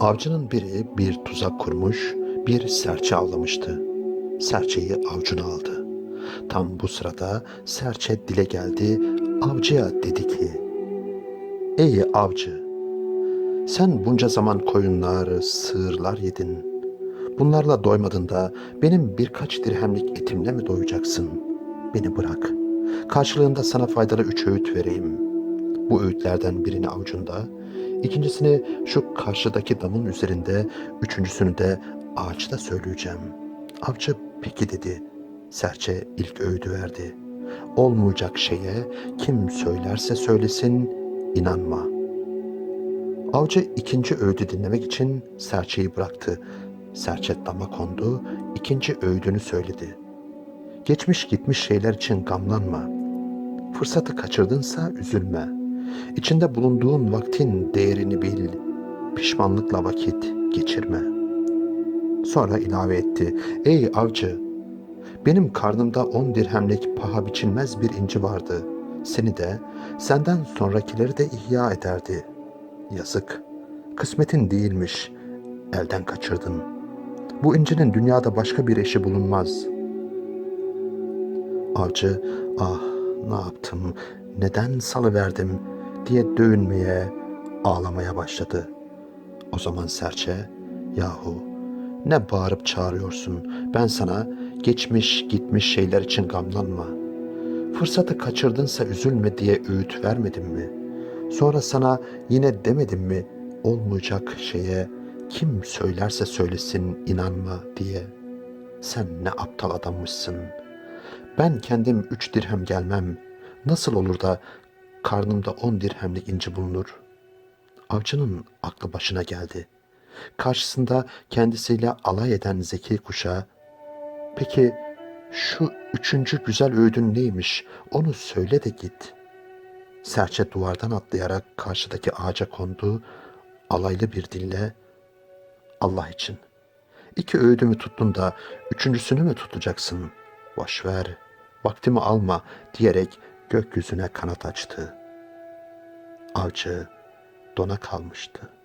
Avcının biri bir tuzak kurmuş, bir serçe avlamıştı. Serçeyi avcuna aldı. Tam bu sırada serçe dile geldi, avcıya dedi ki, Ey avcı, sen bunca zaman koyunlar, sığırlar yedin. Bunlarla doymadın da benim birkaç dirhemlik etimle mi doyacaksın? Beni bırak. Karşılığında sana faydalı üç öğüt vereyim. Bu öğütlerden birini avucunda, ikincisini şu karşıdaki damın üzerinde, üçüncüsünü de ağaçta söyleyeceğim. Avcı peki dedi. Serçe ilk öğüdü verdi. Olmayacak şeye kim söylerse söylesin inanma. Avcı ikinci öğüdü dinlemek için serçeyi bıraktı. Serçe dama kondu, ikinci öğüdünü söyledi. Geçmiş gitmiş şeyler için gamlanma. Fırsatı kaçırdınsa üzülme. İçinde bulunduğun vaktin değerini bil. Pişmanlıkla vakit geçirme. Sonra ilave etti. Ey avcı! Benim karnımda on dirhemlik paha biçilmez bir inci vardı. Seni de, senden sonrakileri de ihya ederdi. Yazık. Kısmetin değilmiş. Elden kaçırdın. Bu incinin dünyada başka bir eşi bulunmaz. Avcı, ah ne yaptım, neden salıverdim diye dövünmeye, ağlamaya başladı. O zaman serçe, yahu ne bağırıp çağırıyorsun, ben sana geçmiş gitmiş şeyler için gamlanma. Fırsatı kaçırdınsa üzülme diye öğüt vermedim mi? Sonra sana yine demedim mi olmayacak şeye kim söylerse söylesin inanma diye. Sen ne aptal adammışsın. Ben kendim üç dirhem gelmem. Nasıl olur da karnımda on dirhemlik inci bulunur? Avcının aklı başına geldi. Karşısında kendisiyle alay eden zeki kuşa, peki şu üçüncü güzel öğüdün neymiş onu söyle de git. Serçe duvardan atlayarak karşıdaki ağaca kondu, alaylı bir dille, Allah için. İki öğüdümü tuttun da üçüncüsünü mü tutacaksın? Boş ver, vaktimi alma diyerek gökyüzüne kanat açtı. Avcı dona kalmıştı.